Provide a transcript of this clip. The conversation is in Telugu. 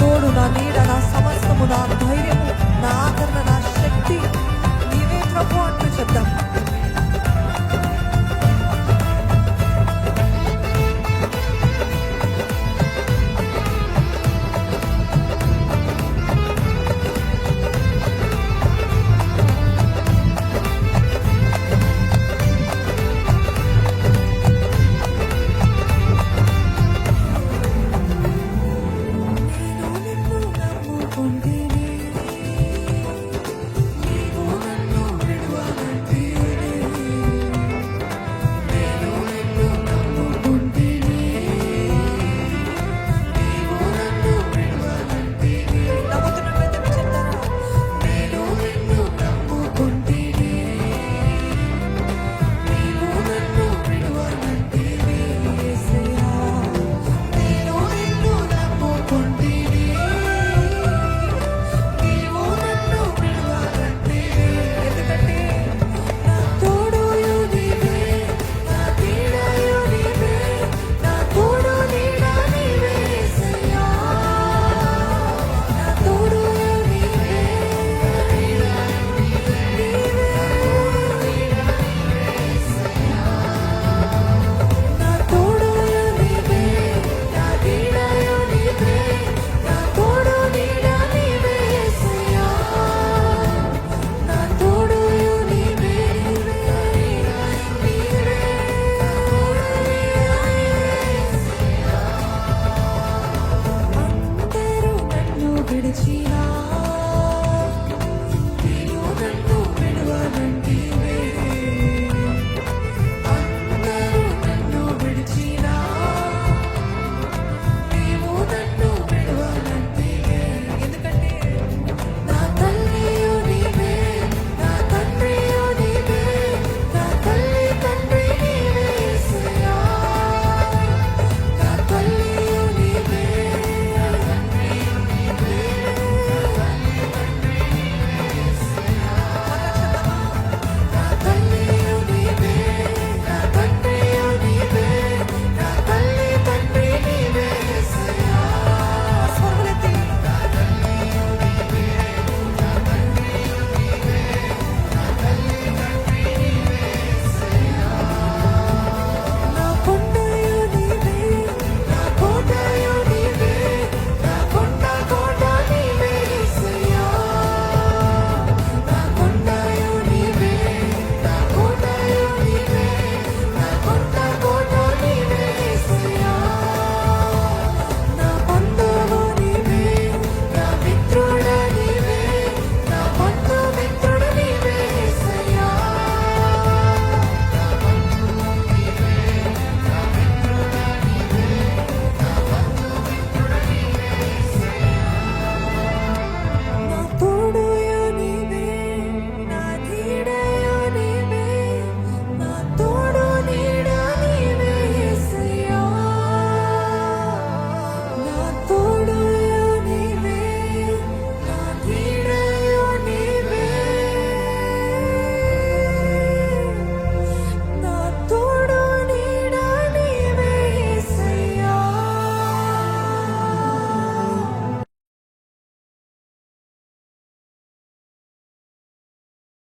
తోడు నా నీడ నా సమస్తము నా ధైర్యము నా ఆదరణ నా శక్తి. నీవే ప్రభు Shiva.